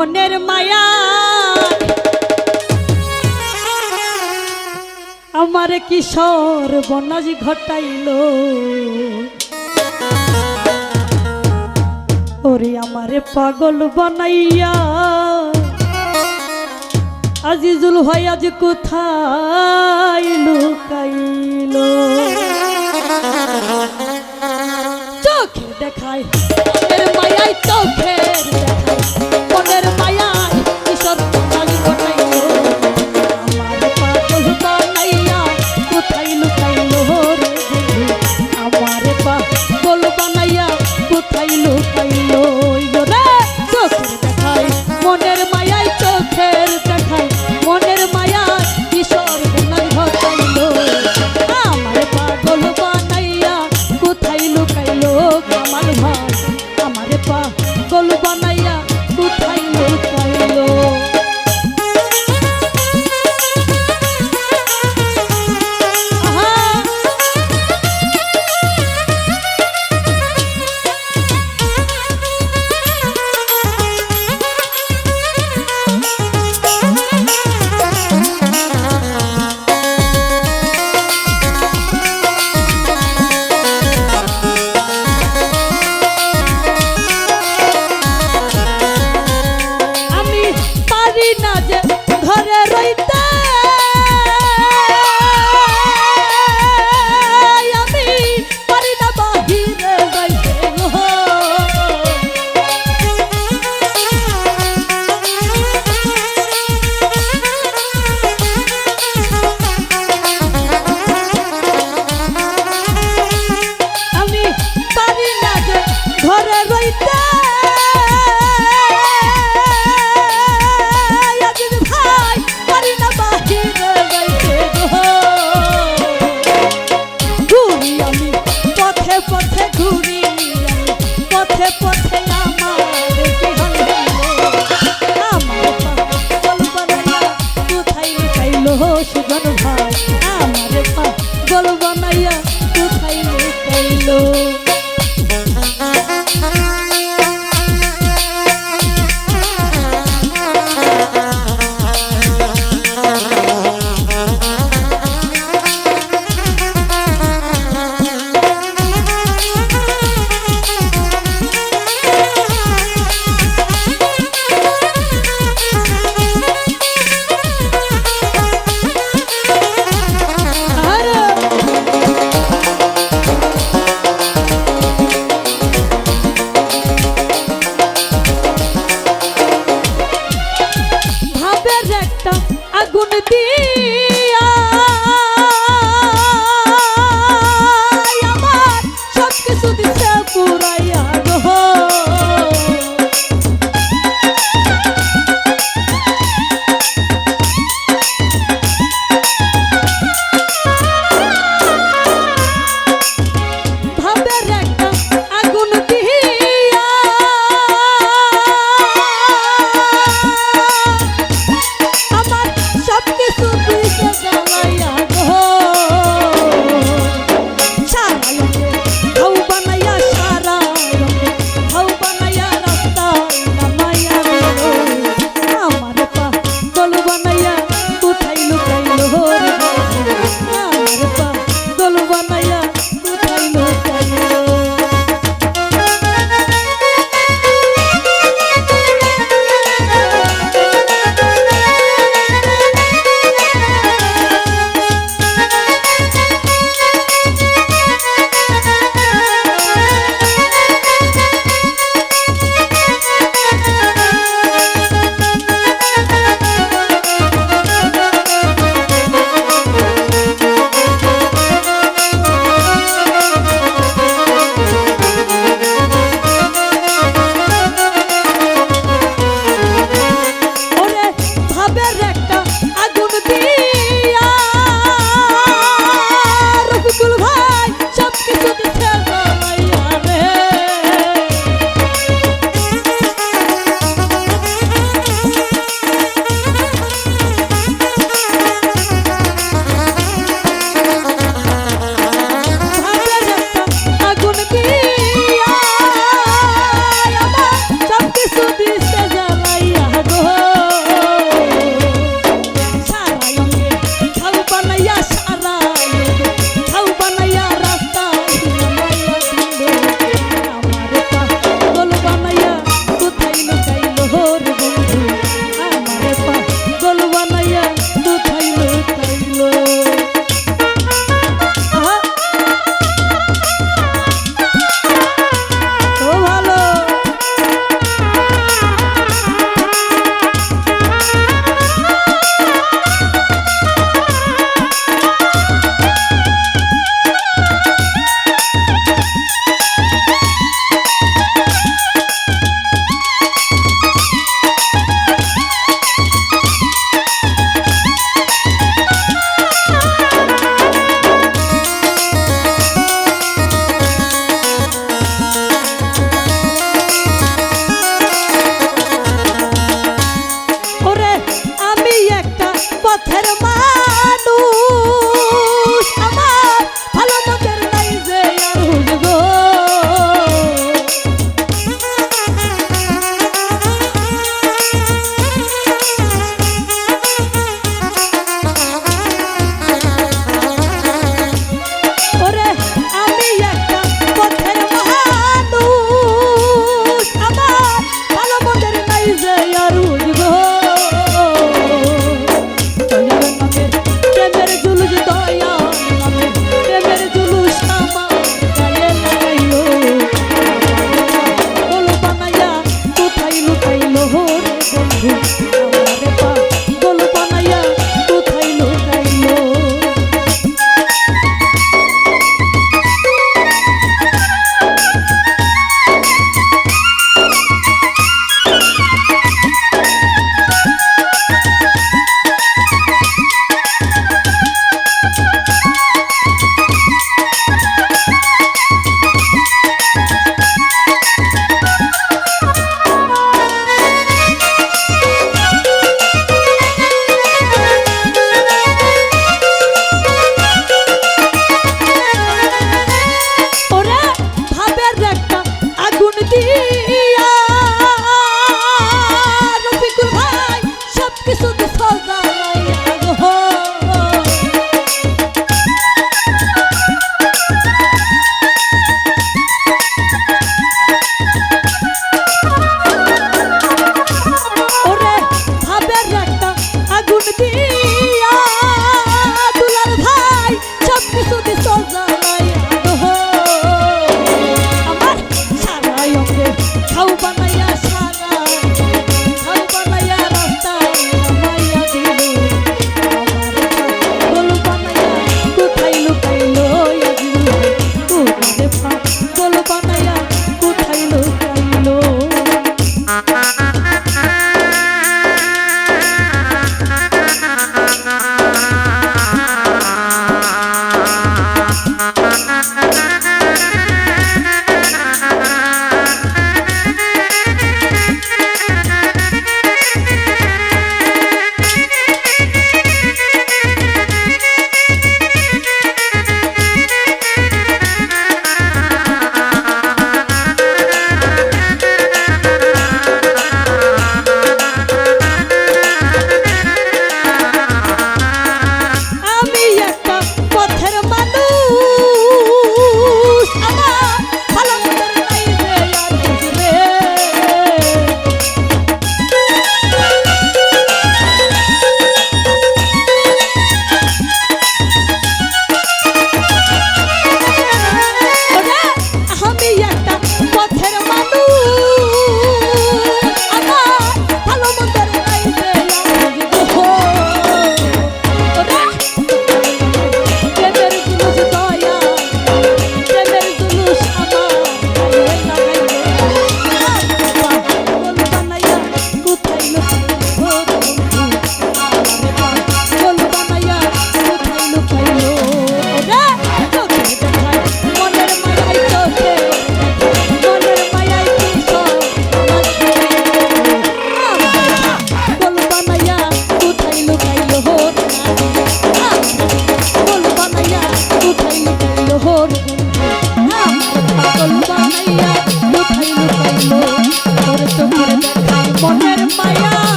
মনের মায়া। আমার কিশোর বনাজ ঘটাইল। ওরে আমার পাগল বনাইয়া। আজি জুল ভাই আজ কোথায় লুকাইল? চোখে দেখায় মায়াই চোখের should run around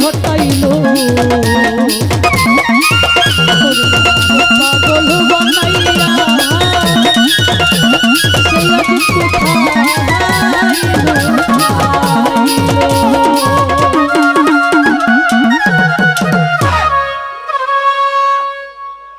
como